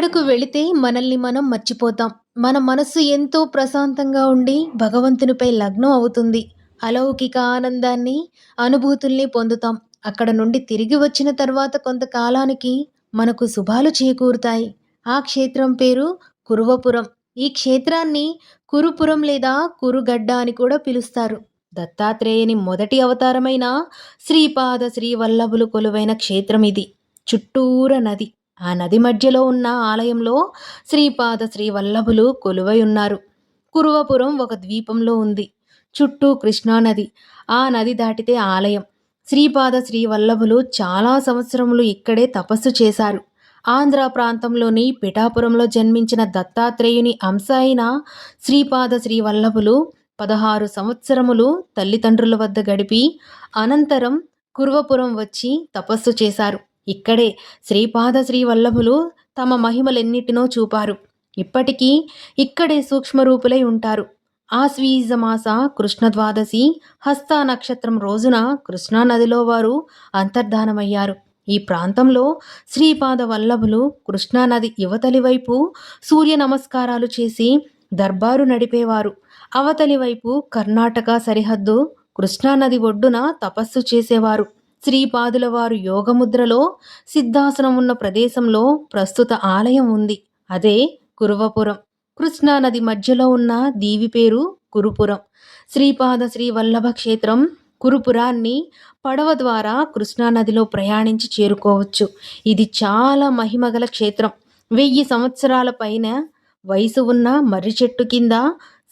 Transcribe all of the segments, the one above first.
అక్కడకు వెళితే మనల్ని మనం మర్చిపోతాం. మన మనస్సు ఎంతో ప్రశాంతంగా ఉండి భగవంతునిపై లగ్నం అవుతుంది. అలౌకిక ఆనందాన్ని, అనుభూతుల్ని పొందుతాం. అక్కడ నుండి తిరిగి వచ్చిన తర్వాత కొంతకాలానికి మనకు శుభాలు చేకూరుతాయి. ఆ క్షేత్రం పేరు కురువపురం. ఈ క్షేత్రాన్ని కురుపురం లేదా కురుగడ్డ అని కూడా పిలుస్తారు. దత్తాత్రేయుని మొదటి అవతారమైన శ్రీపాద శ్రీవల్లభులు కొలువైన క్షేత్రం ఇది. చుట్టూర నది. ఆ నది మధ్యలో ఉన్న ఆలయంలో శ్రీపాద శ్రీవల్లభులు కొలువై ఉన్నారు. కురువపురం ఒక ద్వీపంలో ఉంది. చుట్టూ కృష్ణానది. ఆ నది దాటితే ఆలయం. శ్రీపాద శ్రీవల్లభులు చాలా సంవత్సరములు ఇక్కడే తపస్సు చేశారు. ఆంధ్ర ప్రాంతంలోని పిఠాపురంలో జన్మించిన దత్తాత్రేయుని అంశ అయిన శ్రీపాద శ్రీవల్లభులు పదహారు సంవత్సరములు తల్లిదండ్రుల వద్ద గడిపి అనంతరం కురువపురం వచ్చి తపస్సు చేశారు. ఇక్కడే శ్రీపాద శ్రీవల్లభులు తమ మహిమలెన్నిటినో చూపారు. ఇప్పటికీ ఇక్కడే సూక్ష్మరూపులై ఉంటారు. ఆశ్వీజమాస కృష్ణ ద్వాదశి హస్త నక్షత్రం రోజున కృష్ణానదిలో వారు అంతర్ధానమయ్యారు. ఈ ప్రాంతంలో శ్రీపాద వల్లభులు కృష్ణానది యువతలి వైపు సూర్య నమస్కారాలు చేసి దర్బారు నడిపేవారు. అవతలి వైపు కర్ణాటక సరిహద్దు కృష్ణానది ఒడ్డున తపస్సు చేసేవారు. శ్రీపాదుల వారు యోగముద్రలో సిద్ధాసనం ఉన్న ప్రదేశంలో ప్రస్తుత ఆలయం ఉంది. అదే కురువపురం. కృష్ణానది మధ్యలో ఉన్న దీవి పేరు కురుపురం. శ్రీపాద శ్రీవల్లభ క్షేత్రం కురుపురాన్ని పడవ ద్వారా కృష్ణానదిలో ప్రయాణించి చేరుకోవచ్చు. ఇది చాలా మహిమగల క్షేత్రం. వెయ్యి సంవత్సరాల పైన వయసు ఉన్న మర్రి చెట్టు కింద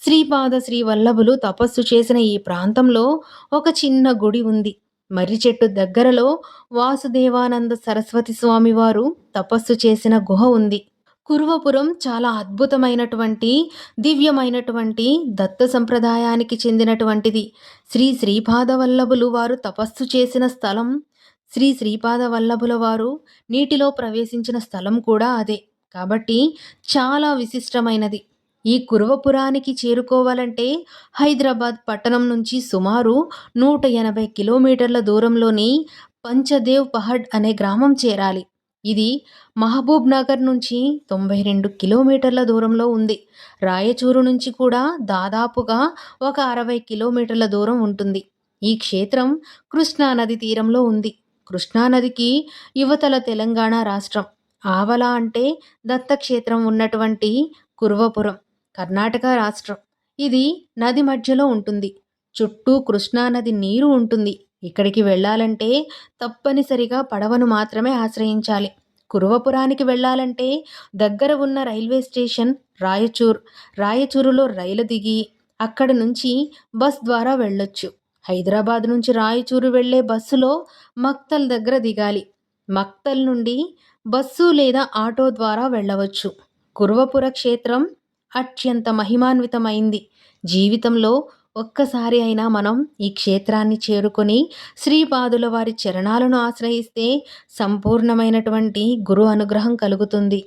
శ్రీపాద శ్రీవల్లభులు తపస్సు చేసిన ఈ ప్రాంతంలో ఒక చిన్న గుడి ఉంది. మర్రి చెట్టు దగ్గరలో వాసుదేవానంద సరస్వతి స్వామివారు తపస్సు చేసిన గుహ ఉంది. కురువపురం చాలా అద్భుతమైనటువంటి, దివ్యమైనటువంటి దత్త సంప్రదాయానికి చెందినటువంటిది. శ్రీ శ్రీపాద వల్లభులు వారు తపస్సు చేసిన స్థలం, శ్రీ శ్రీపాద వల్లభుల వారు నీటిలో ప్రవేశించిన స్థలం కూడా అదే. కాబట్టి చాలా విశిష్టమైనది. ఈ కురువపురానికి చేరుకోవాలంటే హైదరాబాద్ పట్టణం నుంచి సుమారు నూట ఎనభై కిలోమీటర్ల దూరంలోని పంచదేవ్ పహడ్ అనే గ్రామం చేరాలి. ఇది మహబూబ్ నగర్ నుంచి తొంభై రెండు కిలోమీటర్ల దూరంలో ఉంది. రాయచూరు నుంచి కూడా దాదాపుగా ఒక అరవై కిలోమీటర్ల దూరం ఉంటుంది. ఈ క్షేత్రం కృష్ణానది తీరంలో ఉంది. కృష్ణానదికి యువతల తెలంగాణ రాష్ట్రం. ఆవల అంటే దత్తక్షేత్రం ఉన్నటువంటి కురువపురం కర్ణాటక రాష్ట్రం. ఇది నది మధ్యలో ఉంటుంది. చుట్టూ కృష్ణానది నీరు ఉంటుంది. ఇక్కడికి వెళ్ళాలంటే తప్పనిసరిగా పడవను మాత్రమే ఆశ్రయించాలి. కురువపురానికి వెళ్ళాలంటే దగ్గర ఉన్న రైల్వే స్టేషన్ రాయచూర్. రాయచూరులో రైలు దిగి అక్కడ నుంచి బస్ ద్వారా వెళ్ళొచ్చు. హైదరాబాద్ నుంచి రాయచూరు వెళ్ళే బస్సులో మక్తల్ దగ్గర దిగాలి. మక్తల్ నుండి బస్సు లేదా ఆటో ద్వారా వెళ్ళవచ్చు. కురువపుర క్షేత్రం అత్యంత మహిమాన్వితమైంది. జీవితంలో ఒక్కసారి అయినా మనం ఈ క్షేత్రాన్ని చేరుకొని శ్రీపాదుల వారి చరణాలను ఆశ్రయిస్తే సంపూర్ణమైనటువంటి గురు అనుగ్రహం కలుగుతుంది.